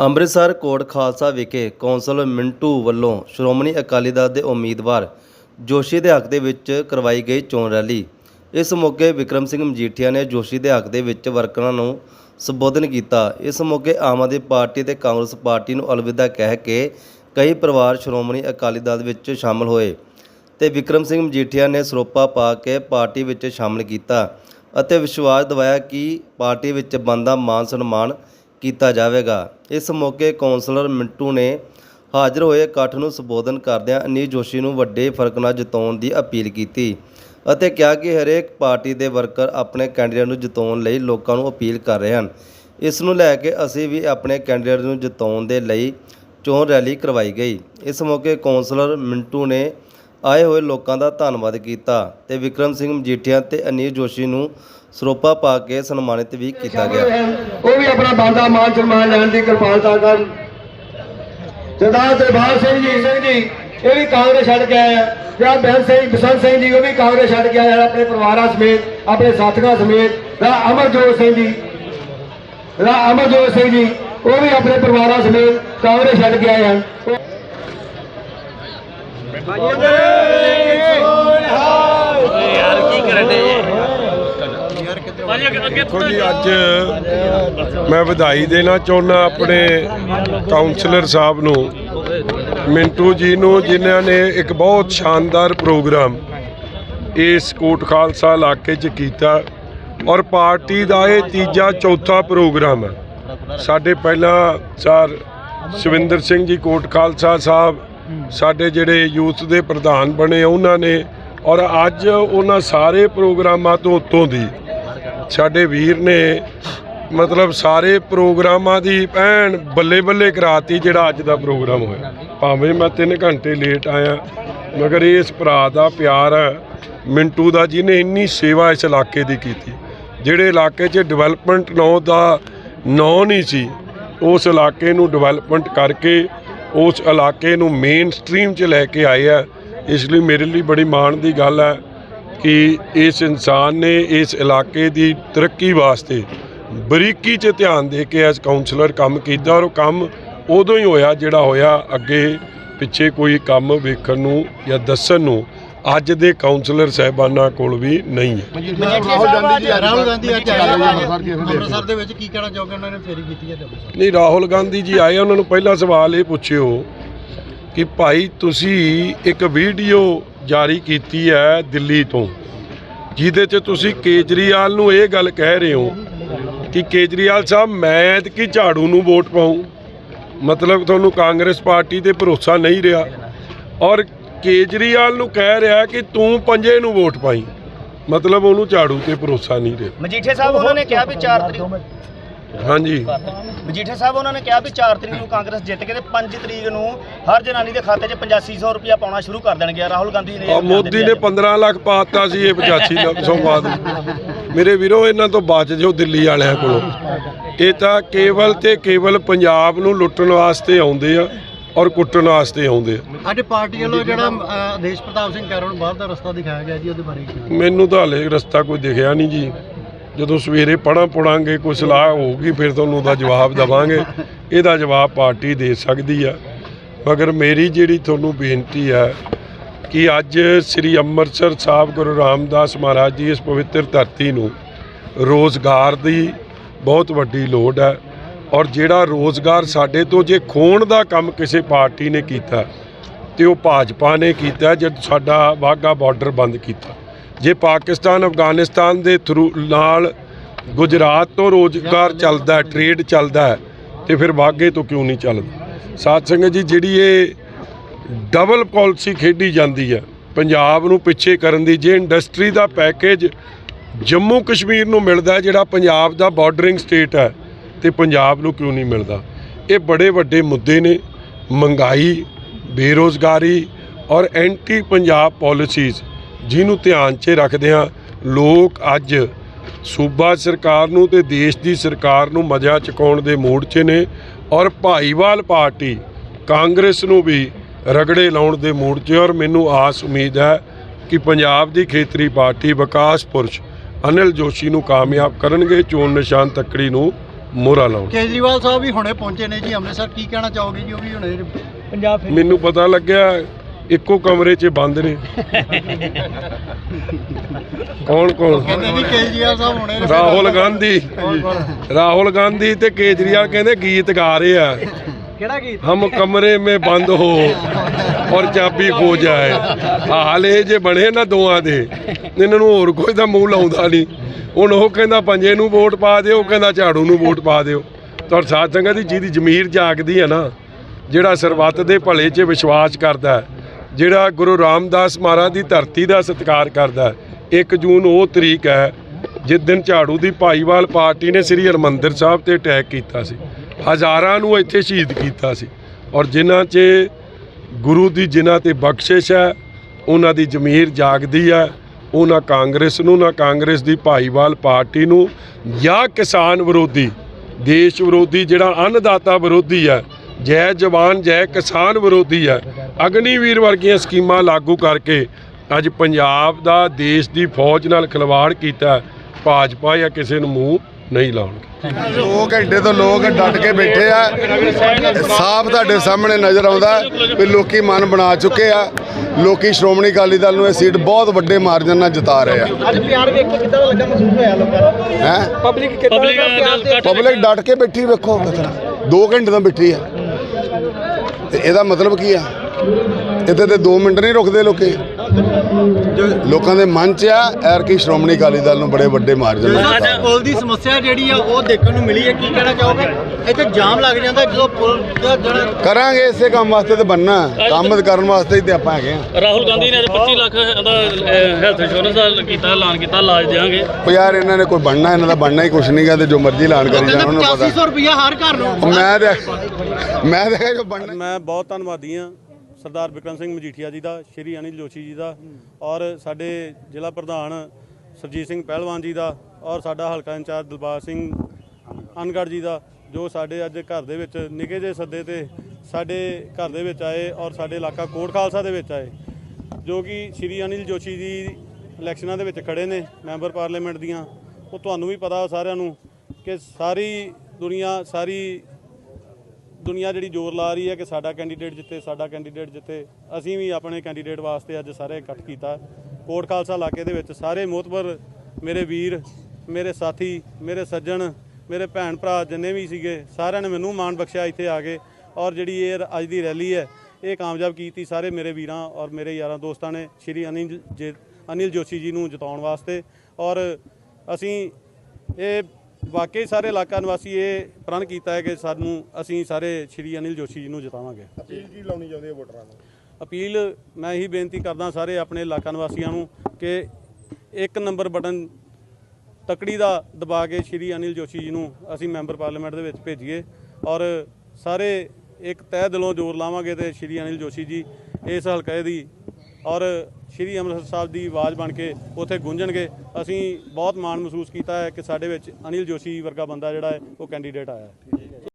ਅੰਮ੍ਰਿਤਸਰ ਕੋਟ ਖਾਲਸਾ ਵਿਖੇ ਕੌਂਸਲ ਮਿੰਟੂ ਵੱਲੋਂ ਸ਼੍ਰੋਮਣੀ ਅਕਾਲੀ ਦਲ ਦੇ ਉਮੀਦਵਾਰ ਜੋਸ਼ੀ ਦੇ ਹੱਕ ਦੇ ਵਿੱਚ ਕਰਵਾਈ ਗਈ ਚੋਣ ਰੈਲੀ। ਇਸ ਮੌਕੇ ਵਿਕਰਮ ਸਿੰਘ ਮਜੀਠੀਆ ਨੇ ਜੋਸ਼ੀ ਦੇ ਹੱਕ ਦੇ ਵਿੱਚ ਵਰਕਰਾਂ ਨੂੰ ਸੰਬੋਧਨ ਕੀਤਾ। ਇਸ ਮੌਕੇ ਆਮ ਆਦਮੀ ਪਾਰਟੀ ਤੇ ਕਾਂਗਰਸ ਪਾਰਟੀ ਨੂੰ ਅਲਵਿਦਾ ਕਹਿ ਕੇ ਕਈ ਪਰਿਵਾਰ ਸ਼੍ਰੋਮਣੀ ਅਕਾਲੀ ਦਲ ਵਿੱਚ ਸ਼ਾਮਲ ਹੋਏ ਤੇ ਵਿਕਰਮ ਸਿੰਘ ਮਜੀਠੀਆ ਨੇ ਸਰੋਪਾ ਪਾ ਕੇ ਪਾਰਟੀ ਵਿੱਚ ਸ਼ਾਮਲ ਕੀਤਾ ਅਤੇ ਵਿਸ਼ਵਾਸ ਦਿਵਾਇਆ ਕਿ ਪਾਰਟੀ ਵਿੱਚ ਬੰਦਾ ਮਾਨ ਸਨਮਾਨ ਕੀਤਾ ਜਾਵੇਗਾ। ਇਸ ਮੌਕੇ ਕੌਂਸਲਰ ਮਿੰਟੂ ਨੇ ਹਾਜ਼ਰ ਹੋਏ ਇਕੱਠ ਨੂੰ ਸੰਬੋਧਨ ਕਰਦਿਆਂ ਅਨੀਲ ਜੋਸ਼ੀ ਨੂੰ ਵੱਡੇ ਫ਼ਰਕ ਨਾਲ ਜਿਤਾਉਣ ਦੀ ਅਪੀਲ ਕੀਤੀ ਅਤੇ ਕਿਹਾ ਕਿ ਹਰੇਕ ਪਾਰਟੀ ਦੇ ਵਰਕਰ ਆਪਣੇ ਕੈਂਡੀਡੇਟ ਨੂੰ ਜਿਤਾਉਣ ਲਈ ਲੋਕਾਂ ਨੂੰ ਅਪੀਲ ਕਰ ਰਹੇ ਹਨ। ਇਸ ਨੂੰ ਲੈ ਕੇ ਅਸੀਂ ਵੀ ਆਪਣੇ ਕੈਂਡੀਡੇਟ ਨੂੰ ਜਿਤਾਉਣ ਦੇ ਲਈ ਚੋਣ ਰੈਲੀ ਕਰਵਾਈ ਗਈ। ਇਸ ਮੌਕੇ ਕੌਂਸਲਰ ਮਿੰਟੂ ਨੇ ਆਏ ਹੋਏ ਲੋਕਾਂ ਦਾ ਧੰਨਵਾਦ ਕੀਤਾ ਤੇ ਵਿਕਰਮ ਸਿੰਘ ਮਜੀਠੀਆ ਤੇ ਅਨੀਲ ਜੋਸ਼ੀ ਨੂੰ ਸਰੋਪਾ ਪਾ ਕੇ ਸਨਮਾਨਿਤ ਵੀ ਕੀਤਾ ਗਿਆ। ਉਹ ਵੀ ਆਪਣਾ ਬਾਂਦਾ ਮਾਨ ਸਨਮਾਨ ਲੈਣ ਦੀ ਕਿਰਪਾਲਤਾ ਕਰਨ। ਸਰਦਾਰ ਦਰਬਾਰ ਸਿੰਘ ਜੀ ਸਿੰਘ ਜੀ, ਇਹ ਵੀ ਕਾਂਗਰਸ ਛੱਡ ਕੇ ਆਇਆ ਆ। ਜਾਂ ਬੈਲ ਸਿੰਘ, ਬਸੰਤ ਸਿੰਘ ਜੀ, ਉਹ ਵੀ ਕਾਂਗਰਸ ਛੱਡ ਕੇ ਆਇਆ ਆਪਣੇ ਪਰਿਵਾਰਾਂ ਸਮੇਤ, ਆਪਣੇ ਸਾਥੀਆਂ ਸਮੇਤ। ਰਾ ਅਮਰਜੋਤ ਸਿੰਘ ਜੀ, ਰਾ ਅਮਰਜੋਤ ਸਿੰਘ ਜੀ, ਉਹ ਵੀ ਆਪਣੇ ਪਰਿਵਾਰਾਂ ਸਮੇਤ ਕਾਂਗਰਸ ਛੱਡ ਕੇ ਆਏ ਹਨ ਦੇਖੋ ਜੀ, ਅੱਜ ਮੈਂ ਵਧਾਈ ਦੇਣਾ ਚਾਹੁੰਦਾ ਆਪਣੇ ਕਾਉਂਸਲਰ ਸਾਹਿਬ ਨੂੰ, ਮਿੰਟੂ ਜੀ ਨੂੰ, ਜਿਨ੍ਹਾਂ ਨੇ ਇੱਕ ਬਹੁਤ ਸ਼ਾਨਦਾਰ ਪ੍ਰੋਗਰਾਮ ਇਸ ਕੋਟ ਖਾਲਸਾ ਇਲਾਕੇ 'ਚ ਕੀਤਾ ਔਰ ਪਾਰਟੀ ਦਾ ਇਹ ਤੀਜਾ ਚੌਥਾ ਪ੍ਰੋਗਰਾਮ ਹੈ। ਸਾਡੇ ਪਹਿਲਾਂ ਸਰ ਸ਼ਵਿੰਦਰ ਸਿੰਘ ਜੀ, ਕੋਟ ਖਾਲਸਾ ਸਾਹਿਬ ਸਾਡੇ ਜਿਹੜੇ ਯੂਥ ਦੇ ਪ੍ਰਧਾਨ ਬਣੇ ਉਹਨਾਂ ਨੇ ਔਰ ਅੱਜ ਉਹਨਾਂ ਸਾਰੇ ਪ੍ਰੋਗਰਾਮਾਂ ਤੋਂ ਉੱਤੋਂ ਦੀ ਸਾਡੇ ਵੀਰ ਨੇ ਮਤਲਬ ਸਾਰੇ ਪ੍ਰੋਗਰਾਮਾਂ ਦੀ ਭੈਣ ਬੱਲੇ ਬੱਲੇ ਕਰਾਤੀ ਜਿਹੜਾ ਅੱਜ ਦਾ ਪ੍ਰੋਗਰਾਮ ਹੋਇਆ। ਭਾਵੇਂ ਮੈਂ 3 ਘੰਟੇ ਲੇਟ ਆਇਆ, ਮਗਰ ਇਸ ਭਰਾ ਦਾ ਪਿਆਰ ਹੈ, ਮਿੰਟੂ ਦਾ ਜਿਹਨੇ ਇੰਨੀ ਸੇਵਾ ਇਸ ਇਲਾਕੇ ਦੀ ਕੀਤੀ। ਜਿਹੜੇ ਇਲਾਕੇ 'ਚ ਡਿਵੈਲਪਮੈਂਟ ਨੌ ਦਾ ਨੌ ਨਹੀਂ ਸੀ, ਉਸ ਇਲਾਕੇ ਨੂੰ ਡਿਵੈਲਪਮੈਂਟ ਕਰਕੇ ਉਸ ਇਲਾਕੇ ਨੂੰ ਮੇਨ ਸਟ੍ਰੀਮ 'ਚ ਲੈ ਕੇ ਆਏ ਆ। ਇਸ ਲਈ ਮੇਰੇ ਲਈ ਬੜੀ ਮਾਣ ਦੀ ਗੱਲ ਹੈ ਕਿ ਇਸ ਇਨਸਾਨ ਨੇ ਇਸ ਇਲਾਕੇ ਦੀ ਤਰੱਕੀ ਵਾਸਤੇ ਬਰੀਕੀ 'ਚ ਧਿਆਨ ਦੇ ਕੇ ਐਸ ਕਾਉਂਸਲਰ ਕੰਮ ਕੀਤਾ ਔਰ ਉਹ ਕੰਮ ਉਦੋਂ ਹੀ ਹੋਇਆ ਜਿਹੜਾ ਹੋਇਆ ਅੱਗੇ ਪਿੱਛੇ ਕੋਈ ਕੰਮ ਵੇਖਣ ਨੂੰ ਜਾਂ ਦੱਸਣ ਨੂੰ ਅੱਜ ਦੇ ਕਾਉਂਸਲਰ ਸਹਿਬਾਨਾਂ ਕੋਲ ਵੀ ਨਹੀਂ ਹੈ। ਰਾਹੁਲ ਗਾਂਧੀ ਜੀ ਰਾਹੁਲ ਗਾਂਧੀ ਅੱਜ ਆਏ ਹੋਏ ਨੇ ਅੰਮ੍ਰਿਤਸਰ ਦੇ ਵਿੱਚ ਕੀ ਕਹਿਣਾ ਚਾਹੋਗੇ? ਉਹਨਾਂ ਨੇ ਫੇਰੀ ਕੀਤੀ ਹੈ ਤੇ ਅੰਮ੍ਰਿਤਸਰ ਨਹੀਂ ਰਾਹੁਲ ਗਾਂਧੀ ਜੀ ਆਏ ਉਹਨਾਂ ਨੂੰ ਪਹਿਲਾ ਸਵਾਲ ਇਹ ਪੁੱਛਿਓ ਕਿ ਭਾਈ ਤੁਸੀਂ ਇੱਕ ਵੀਡੀਓ ਜਾਰੀ ਕੀਤੀ ਹੈ ਦਿੱਲੀ ਤੋਂ ਜਿਹਦੇ 'ਚ ਤੁਸੀਂ ਕੇਜਰੀਵਾਲ ਨੂੰ ਇਹ ਗੱਲ ਕਹਿ ਰਹੇ ਹੋ ਕਿ ਕੇਜਰੀਵਾਲ ਸਾਹਿਬ ਮੈਂ ਕਿ ਝਾੜੂ ਨੂੰ ਵੋਟ ਪਾਉਂ ਮਤਲਬ ਤੁਹਾਨੂੰ ਕਾਂਗਰਸ ਪਾਰਟੀ ਤੇ ਭਰੋਸਾ ਨਹੀਂ ਰਿਹਾ। ਔਰ ਕੇਜਰੀਵਾਲ ਨੂੰ ਕਹਿ ਰਿਹਾ ਕਿ ਤੂੰ ਪੰਜੇ ਨੂੰ ਵੋਟ ਪਾਈ। ਮਤਲਬ ਉਹਨੂੰ ਝਾੜੂ ਤੇ ਭਰੋਸਾ ਨਹੀਂ ਰਿਹਾ। ਮਜੀਠੇ ਸਾਹਿਬ ਉਹਨਾਂ ਨੇ ਕਿਹਾ ਵੀ 4 ਤਰੀਕ ਹਾਂਜੀ। ਮਜੀਠੇ ਸਾਹਿਬ ਉਹਨਾਂ ਨੇ ਕਿਹਾ ਵੀ 4 ਤਰੀਕ ਨੂੰ ਕਾਂਗਰਸ ਜਿੱਤ ਕੇ ਤੇ 5 ਤਰੀਕ ਨੂੰ ਹਰ ਜਨਾਨੀ ਦੇ ਖਾਤੇ 'ਚ 8500 ਰੁਪਇਆ ਪਾਉਣਾ ਸ਼ੁਰੂ ਕਰ ਦੇਣਗੇ ਰਾਹੁਲ ਗਾਂਧੀ ਨੇ ਮੋਦੀ ਨੇ 15 ਲੱਖ ਪਾਤਾ ਸੀ ਇਹ 85 ਲੱਖ ਤੋਂ ਬਾਅਦ ਮੇਰੇ ਵੀਰੋ ਇਹਨਾਂ ਤੋਂ ਬਚ ਜਾਓ ਦਿੱਲੀ ਵਾਲਿਆਂ ਕੋਲੋਂ। ਇਹ ਤਾਂ ਕੇਵਲ ਤੇ ਕੇਵਲ ਪੰਜਾਬ ਨੂੰ ਲੁੱਟਣ ਵਾਸਤੇ ਆਉਂਦੇ ਆ। ਔਰ ਕੁੱਟਣ ਵਾਸਤੇ ਆਉਂਦੇ ਆ। ਅੱਜ ਪਾਰਟੀ ਵੱਲੋਂ ਜਿਹੜਾ ਅ, ਦੇਸ਼ ਪ੍ਰਤਾਪ ਸਿੰਘ ਕੈਰੋਂ ਬਾਹਰ ਦਾ ਰਸਤਾ ਦਿਖਾਇਆ ਗਿਆ ਜੀ ਉਹਦੇ ਬਾਰੇ ਕੀ ਮੈਨੂੰ ਤਾਂ ਹਲੇ ਰਸਤਾ ਕੋਈ ਦਿਖਿਆ ਨਹੀਂ ਜੀ। ਜਦੋਂ ਸਵੇਰੇ ਪੜਾਂ ਪੜਾਂਗੇ ਕੋਈ ਸਲਾਹ ਹੋਊਗੀ ਫਿਰ ਤੁਹਾਨੂੰ ਉਹਦਾ ਜਵਾਬ ਦਵਾਂਗੇ। ਇਹਦਾ ਜਵਾਬ ਪਾਰਟੀ ਦੇ ਸਕਦੀ ਆ। ਮਗਰ ਮੇਰੀ ਜਿਹੜੀ ਤੁਹਾਨੂੰ ਬੇਨਤੀ ਹੈ ਕਿ ਅੱਜ ਸ੍ਰੀ ਅੰਮ੍ਰਿਤਸਰ ਸਾਹਿਬ ਗੁਰੂ ਰਾਮਦਾਸ ਮਹਾਰਾਜ ਜੀ ਇਸ ਪਵਿੱਤਰ ਧਰਤੀ ਨੂੰ ਰੋਜ਼ਗਾਰ ਦੀ ਬਹੁਤ ਵੱਡੀ ਲੋੜ ਹੈ ਔਰ ਜਿਹੜਾ ਰੋਜ਼ਗਾਰ ਸਾਡੇ ਤੋਂ ਜੇ ਖੋਣ ਦਾ ਕੰਮ ਕਿਸੇ ਪਾਰਟੀ ਨੇ ਕੀਤਾ, ਤੇ ਉਹ ਭਾਜਪਾ ਨੇ ਕੀਤਾ ਜਦ ਸਾਡਾ ਵਾਹਗਾ ਬਾਰਡਰ ਬੰਦ ਕੀਤਾ। ਜੇ ਪਾਕਿਸਤਾਨ, ਅਫਗਾਨਿਸਤਾਨ ਦੇ ਥਰੂ ਨਾਲ ਗੁਜਰਾਤ ਤੋਂ ਰੋਜ਼ਗਾਰ ਚੱਲਦਾ ਹੈ ਟ੍ਰੇਡ ਚੱਲਦਾ ਹੈ, ਤੇ ਫਿਰ ਵਾਗੇ ਤੋਂ ਕਿਉਂ ਨਹੀਂ ਚੱਲਦਾ? ਸਾਧ ਸੰਗਤ ਜੀ, ਜਿਹੜੀ ਇਹ ਡਬਲ ਪਾਲਿਸੀ ਖੇਡੀ ਜਾਂਦੀ ਹੈ, ਪੰਜਾਬ ਨੂੰ ਪਿੱਛੇ ਕਰਨ ਦੀ, ਜੇ ਇੰਡਸਟਰੀ ਦਾ ਪੈਕੇਜ ਜੰਮੂ ਕਸ਼ਮੀਰ ਨੂੰ ਮਿਲਦਾ ਜਿਹੜਾ ਪੰਜਾਬ ਦਾ ਬਾਰਡਰਿੰਗ ਸਟੇਟ ਹੈ ਤੇ ਪੰਜਾਬ ਨੂੰ ਕਿਉਂ ਨਹੀਂ ਮਿਲਦਾ? ਇਹ ਬੜੇ ਵੱਡੇ ਮੁੱਦੇ ਨੇ, ਮਹਿੰਗਾਈ, ਬੇਰੋਜ਼ਗਾਰੀ ਔਰ ਐਂਟੀ ਪੰਜਾਬ ਪਾਲਿਸੀਜ਼ ਜਿਹਨੂੰ ਧਿਆਨ 'ਚ ਰੱਖਦੇ ਹਾਂ। ਲੋਕ ਅੱਜ ਸੂਬਾ ਸਰਕਾਰ ਨੂੰ ਤੇ ਦੇਸ਼ ਦੀ ਸਰਕਾਰ ਨੂੰ ਮਜ਼ਾ ਚੁਕਾਉਣ ਦੇ ਮੂਡ 'ਚ ਨੇ ਔਰ ਭਾਈਵਾਲ ਪਾਰਟੀ ਕਾਂਗਰਸ ਨੂੰ ਵੀ ਰਗੜੇ ਲਾਉਣ ਦੇ ਮੂਡ 'ਚ ਔਰ ਮੈਨੂੰ ਆਸ ਉਮੀਦ ਹੈ ਕਿ ਪੰਜਾਬ ਦੀ ਖੇਤਰੀ ਪਾਰਟੀ ਵਿਕਾਸ ਪੁਰਸ਼ ਅਨਿਲ ਜੋਸ਼ੀ ਨੂੰ ਕਾਮਯਾਬ ਕਰਨਗੇ, ਚੋਣ ਨਿਸ਼ਾਨ ਤੱਕੜੀ ਨੂੰ ਮੋਹਰਾ ਲਾਉਣ। ਕੇਜਰੀਵਾਲ ਸਾਹਿਬ ਵੀ ਹੁਣੇ ਪਹੁੰਚੇ ਨੇ ਜੀ ਅੰਮ੍ਰਿਤਸਰ। ਕੀ ਕਹਿਣਾ ਚਾਹੋਗੇ ਜੀ ਉਹ ਵੀ ਹੁਣੇ ਪੰਜਾਬ ਮੈਨੂੰ ਪਤਾ ਲੱਗਿਆ ਇੱਕੋ ਕਮਰੇ 'ਚ ਬੰਦ ਨੇ। ਕੌਣ ਕੌਣ? ਕਹਿੰਦੇ ਜੀ ਕੇਜਰੀਵਾਲ ਸਾਹਿਬ ਹੁਣੇ ਰਾਹੁਲ ਗਾਂਧੀ। ਰਾਹੁਲ ਗਾਂਧੀ ਤੇ ਕੇਜਰੀਵਾਲ ਕਹਿੰਦੇ ਗੀਤ ਗਾ ਰਹੇ ਆ। ਕਿਹੜਾ ਗੀਤ? ਹਮ ਕਮਰੇ ਮੇ ਬੰਦ ਹੋ ਔਰ ਚਾਬੀ ਖੋ ਜਾਏ। ਹਾਲ ਇਹ ਜੇ ਬਣੇ ਨਾ ਦੋਆਂ ਦੇ, ਇਹਨਾਂ ਨੂੰ ਹੋਰ ਕੋਈ ਤਾਂ ਮੂੰਹ ਲਾਉਂਦਾ ਨਹੀਂ। ਹੁਣ ਉਹ ਕਹਿੰਦਾ ਪੰਜੇ ਨੂੰ ਵੋਟ ਪਾ ਦਿਓ, ਉਹ ਕਹਿੰਦਾ ਝਾੜੂ ਨੂੰ ਵੋਟ ਪਾ ਦਿਓ। ਤਾਂ ਸਾਧ ਸੰਗਤ ਦੀ ਜਿਹਦੀ ਜ਼ਮੀਰ ਜਾਗਦੀ ਹੈ ਨਾ, ਜਿਹੜਾ ਸਰਬੱਤ ਦੇ ਭਲੇ 'ਚ ਵਿਸ਼ਵਾਸ ਕਰਦਾ ਜਿਹੜਾ ਗੁਰੂ ਰਾਮਦਾਸ ਮਹਾਰਾਜ ਦੀ ਧਰਤੀ ਦਾ ਸਤਿਕਾਰ ਕਰਦਾ ਹੈ। 1 ਜੂਨ ਉਹ ਤਰੀਕ ਹੈ, ਜਿਸ ਦਿਨ ਝਾੜੂ ਦੀ ਭਾਈਵਾਲ ਪਾਰਟੀ ਨੇ ਸ੍ਰੀ ਹਰਮੰਦਰ ਸਾਹਿਬ ਤੇ ਅਟੈਕ ਕੀਤਾ ਸੀ। ਹਜ਼ਾਰਾਂ ਨੂੰ ਇੱਥੇ ਸ਼ਹੀਦ ਕੀਤਾ ਸੀ। ਔਰ ਜਿਨ੍ਹਾਂ 'ਚ ਗੁਰੂ ਦੀ ਜਿਨ੍ਹਾਂ ਤੇ ਬਖਸ਼ਿਸ਼ ਹੈ, ਉਹਨਾਂ ਦੀ ਜ਼ਮੀਰ ਜਾਗਦੀ ਹੈ, ਉਹਨਾਂ ਕਾਂਗਰਸ ਨੂੰ, ਨਾ ਕਾਂਗਰਸ ਦੀ ਭਾਈਵਾਲ ਪਾਰਟੀ ਨੂੰ ਜਾਂ ਕਿਸਾਨ ਵਿਰੋਧੀ, ਦੇਸ਼ ਵਿਰੋਧੀ ਜਿਹੜਾ ਅੰਨਦਾਤਾ ਵਿਰੋਧੀ ਹੈ, ਜੈ ਜਵਾਨ, ਜੈ ਕਿਸਾਨ ਵਿਰੋਧੀ ਹੈ, ਅਗਨੀਵੀਰ ਵਰਗੀਆਂ ਸਕੀਮਾਂ ਲਾਗੂ ਕਰਕੇ ਅੱਜ ਪੰਜਾਬ ਦਾ ਦੇਸ਼ ਦੀ ਫੌਜ ਨਾਲ ਖਿਲਵਾੜ ਕੀਤਾ ਭਾਜਪਾ ਜਾਂ ਕਿਸੇ ਨੂੰ ਮੂੰਹ ਨਹੀਂ ਲਾਉਣਗੇ ਦੋ ਘੰਟੇ ਤੋਂ ਲੋਕ ਡਟ ਕੇ ਬੈਠੇ ਆ। ਸਾਫ਼ ਤੁਹਾਡੇ ਸਾਹਮਣੇ ਨਜ਼ਰ ਆਉਂਦਾ ਵੀ ਲੋਕੀ ਮਨ ਬਣਾ ਚੁੱਕੇ ਆ। ਲੋਕੀ ਸ਼੍ਰੋਮਣੀ ਅਕਾਲੀ ਦਲ ਨੂੰ ਇਹ ਸੀਟ ਬਹੁਤ ਵੱਡੇ ਮਾਰਜਨ ਨਾਲ ਜਿਤਾ ਰਹੇ ਆ। ਅੱਜ ਪਿਆਰ ਵੇਖ ਕੇ ਕਿੱਦਾਂ ਲੱਗਾ ਮਹਿਸੂਸ ਹੋਇਆ ਲੋਕਾਂ ਨੂੰ? ਹੈ? ਪਬਲਿਕ ਕਿੱਦਾਂ ਪਬਲਿਕ ਡਟ ਕੇ ਬੈਠੀ ਵੇਖੋ। ਦੋ ਘੰਟੇ ਤੋਂ ਬੈਠੀ ਆ। ਤੇ ਇਹਦਾ ਮਤਲਬ ਕੀ ਆ? ਇੱਥੇ ਤੇ 2 ਮਿੰਟ ਨਹੀਂ ਰੁਕਦੇ ਲੋਕੀ। ਲੋਕਾਂ ਦੇ ਮਨ 'ਚ ਆ ਐਰ ਕੀ ਸ਼੍ਰੋਮਣੀ ਅਕਾਲੀ ਦਲ ਨੂੰ ਬੜੇ ਵੱਡੇ ਮਾਰਜਨ ਨਾਲ ਆ। ਪੁਲ ਦੀ ਸਮੱਸਿਆ ਜਿਹੜੀ ਆ ਉਹ ਦੇਖਣ ਨੂੰ ਮਿਲੀ ਹੈ ਕੀ ਕਹਿਣਾ ਚਾਹੋਗੇ? ਇੱਥੇ ਜਾਮ ਲੱਗ ਜਾਂਦਾ ਜਦੋਂ ਪੁਲ ਦਾ ਜਿਹੜਾ ਕਰਾਂਗੇ ਇਸੇ ਕੰਮ ਵਾਸਤੇ ਤੇ ਬੰਨਾ ਕੰਮ ਕਰਨ ਵਾਸਤੇ ਹੀ ਤੇ ਆਪਾਂ ਹੈਗੇ ਆ। ਰਾਹੁਲ ਗਾਂਧੀ ਨੇ ਅੱਜ 25 ਲੱਖ ਦਾ ਹੈਲਥ ਇੰਸ਼ੋਰੈਂਸ ਦਾ ਕੀਤਾ ਐਲਾਨ ਕੀਤਾ ਇਲਾਜ ਦੇਵਾਂਗੇ ਉਹ ਯਾਰ ਇਹਨਾਂ ਨੇ ਕੋਈ ਬਣਨਾ ਇਹਨਾਂ ਦਾ ਬਣਨਾ ਹੀ ਕੁਛ ਨਹੀਂ ਗਾ ਤੇ ਜੋ ਮਰਜ਼ੀ ਐਲਾਨ ਕਰੀ ਜਾਣ ਉਹਨਾਂ ਨੂੰ ਪਤਾ। 8500 ਰੁਪਇਆ ਹਰ ਘਰ ਨੂੰ। ਮੈਂ ਤੇ ਮੈਂ ਦੇਖਿਆ ਜੋ ਬਣਨਾ ਮੈਂ ਬਹੁਤ ਧੰਨਵਾਦੀ ਹਾਂ। ਸਰਦਾਰ ਬਿਕਰਮ ਸਿੰਘ ਮਜੀਠੀਆ ਜੀ ਦਾ, ਸ਼੍ਰੀ ਅਨਿਲ ਜੋਸ਼ੀ ਜੀ ਦਾ ਔਰ ਸਾਡੇ ਜ਼ਿਲ੍ਹਾ ਪ੍ਰਧਾਨ ਸਰਜੀਤ ਸਿੰਘ ਪਹਿਲਵਾਨ ਜੀ ਦਾ ਔਰ ਸਾਡਾ ਹਲਕਾ ਇੰਚਾਰਜ ਦਿਲਬਾਗ ਸਿੰਘ ਅਨਗੜ ਜੀ ਦਾ, ਜੋ ਸਾਡੇ ਅੱਜ ਘਰ ਦੇ ਵਿੱਚ ਨਿੱਕੇ ਜਿਹੇ ਸੱਦੇ ਤੇ ਸਾਡੇ ਘਰ ਦੇ ਵਿੱਚ ਆਏ ਔਰ ਸਾਡੇ ਇਲਾਕਾ ਕੋਟ ਖਾਲਸਾ ਦੇ ਵਿੱਚ ਆਏ, ਜੋ ਕਿ ਸ਼੍ਰੀ ਅਨਿਲ ਜੋਸ਼ੀ ਜੀ ਇਲੈਕਸ਼ਨਾਂ ਦੇ ਵਿੱਚ ਖੜੇ ਨੇ ਮੈਂਬਰ ਪਾਰਲੀਮੈਂਟ ਦੀਆਂ। ਉਹ ਤੁਹਾਨੂੰ ਵੀ ਪਤਾ ਸਾਰਿਆਂ ਨੂੰ ਕਿ ਸਾਰੀ ਦੁਨੀਆ, ਸਾਰੀ ਦੁਨੀਆ ਜਿਹੜੀ ਜ਼ੋਰ ਲਾ ਰਹੀ ਹੈ ਕਿ ਸਾਡਾ ਕੈਂਡੀਡੇਟ ਜਿੱਤੇ ਸਾਡਾ ਕੈਂਡੀਡੇਟ ਜਿੱਤੇ ਅਸੀਂ ਵੀ ਆਪਣੇ ਕੈਂਡੀਡੇਟ ਵਾਸਤੇ ਅੱਜ ਸਾਰੇ ਇਕੱਠ ਕੀਤਾ। ਕੋਟ ਖਾਲਸਾ ਇਲਾਕੇ ਦੇ ਵਿੱਚ ਸਾਰੇ ਮੋਤਬਰ, ਮੇਰੇ ਵੀਰ, ਮੇਰੇ ਸਾਥੀ, ਮੇਰੇ ਸੱਜਣ, ਮੇਰੇ ਭੈਣ ਭਰਾ ਜਿੰਨੇ ਵੀ ਸੀਗੇ, ਸਾਰਿਆਂ ਨੇ ਮੈਨੂੰ ਮਾਣ ਬਖਸ਼ਿਆ ਇੱਥੇ ਆ ਕੇ। ਔਰ ਜਿਹੜੀ ਇਹ ਅੱਜ ਦੀ ਰੈਲੀ ਹੈ, ਇਹ ਕਾਮਯਾਬ ਕੀਤੀ ਸਾਰੇ ਮੇਰੇ ਵੀਰਾਂ ਔਰ ਮੇਰੇ ਯਾਰਾਂ ਦੋਸਤਾਂ ਨੇ, ਸ਼੍ਰੀ ਅਨਿਲ ਜੇ- ਅਨਿਲ ਜੋਸ਼ੀ ਜੀ ਨੂੰ ਜਿਤਾਉਣ ਵਾਸਤੇ। ਔਰ ਅਸੀਂ ਇਹ ਵਾਕਈ ਸਾਰੇ ਇਲਾਕਾ ਨਿਵਾਸੀ ਇਹ ਪ੍ਰਣ ਕੀਤਾ ਹੈ ਕਿ ਸਾਨੂੰ ਅਸੀਂ ਸਾਰੇ ਸ਼੍ਰੀ ਅਨਿਲ ਜੋਸ਼ੀ ਜੀ ਨੂੰ ਜਿਤਾਵਾਂਗੇ। ਅਪੀਲ ਕੀ ਲਾਉਣੀ ਚਾਹੁੰਦੇ ਹੋ ਵੋਟਰਾਂ ਨੂੰ? ਅਪੀਲ ਮੈਂ ਇਹੀ ਬੇਨਤੀ ਕਰਦਾ ਸਾਰੇ ਆਪਣੇ ਇਲਾਕਾ ਨਿਵਾਸੀਆਂ ਨੂੰ ਕਿ ਇੱਕ ਨੰਬਰ ਬਟਨ ਤਕੜੀ ਦਾ ਦਬਾ ਕੇ ਸ਼੍ਰੀ ਅਨਿਲ ਜੋਸ਼ੀ ਜੀ ਨੂੰ ਅਸੀਂ ਮੈਂਬਰ ਪਾਰਲੀਮੈਂਟ ਦੇ ਵਿੱਚ ਭੇਜੀਏ ਔਰ ਸਾਰੇ ਇੱਕ ਤਹਿ ਦਿਲੋਂ ਜ਼ੋਰ ਲਾਵਾਂਗੇ ਤੇ ਸ਼੍ਰੀ ਅਨਿਲ ਜੋਸ਼ੀ ਜੀ ਇਸ ਹਲਕੇ ਦੀ ਔਰ ਸ਼੍ਰੀ ਅੰਮ੍ਰਿਤਸਰ ਸਾਹਿਬ ਦੀ ਆਵਾਜ਼ ਬਣ ਕੇ ਉੱਥੇ ਗੂੰਜਣਗੇ। ਅਸੀਂ ਬਹੁਤ ਮਾਣ ਮਹਿਸੂਸ ਕੀਤਾ ਹੈ ਕਿ ਸਾਡੇ ਵਿੱਚ ਅਨਿਲ ਜੋਸ਼ੀ ਵਰਗਾ ਬੰਦਾ ਜਿਹੜਾ ਹੈ, ਉਹ ਕੈਂਡੀਡੇਟ ਆਇਆ ਹੈ।